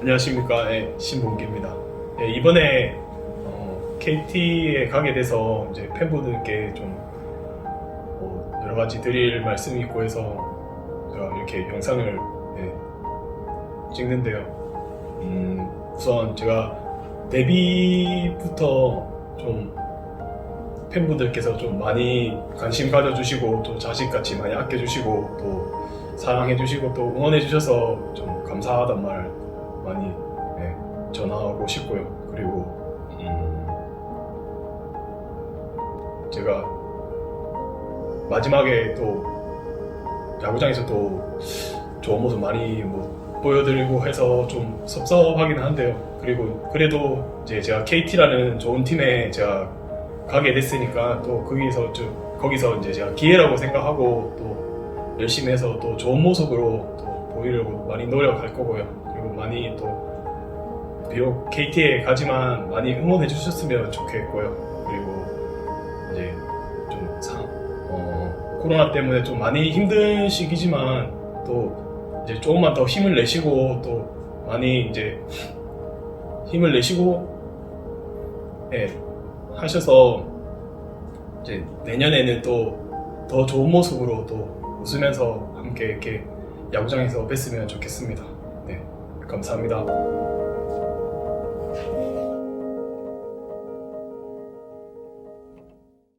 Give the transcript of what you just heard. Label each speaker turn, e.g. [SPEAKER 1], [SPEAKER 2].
[SPEAKER 1] 안녕하십니까 네, 신봉기입니다. 네, 이번에 어, KT에 가게 돼서 이제 팬분들께 좀 어, 여러 가지 드릴 말씀이 있고 해서 제가 이렇게 영상을 네, 찍는데요. 음, 우선 제가 데뷔부터 좀 팬분들께서 좀 많이 관심 가져주시고 또 자식같이 많이 아껴주시고 또 사랑해주시고 또 응원해주셔서 좀 감사하단 말 많이 네, 전하고 싶고요. 그리고 음, 제가 마지막에 또 야구장에서 또 좋은 모습 많이 못 보여드리고 해서 좀 섭섭하긴 한데요. 그리고 그래도 이제 제가 KT라는 좋은 팀에 제가 가게 됐으니까 또 거기서 좀 거기서 이제 제가 기회라고 생각하고 또 열심히 해서 또 좋은 모습으로 또 보이려고 많이 노력할 거고요. 그리고 많이 또 비록 KT에 가지만 많이 응원해 주셨으면 좋겠고요. 그리고 이제 좀 상, 어, 코로나 때문에 좀 많이 힘든 시기지만 또 이제 조금만 더 힘을 내시고 또 많이 이제 힘을 내시고 예, 하셔서 이제 내년에는 또 더 좋은 모습으로 또 웃으면서 함께 이렇게 야구장에서 뵀으면 좋겠습니다. 네, 감사합니다.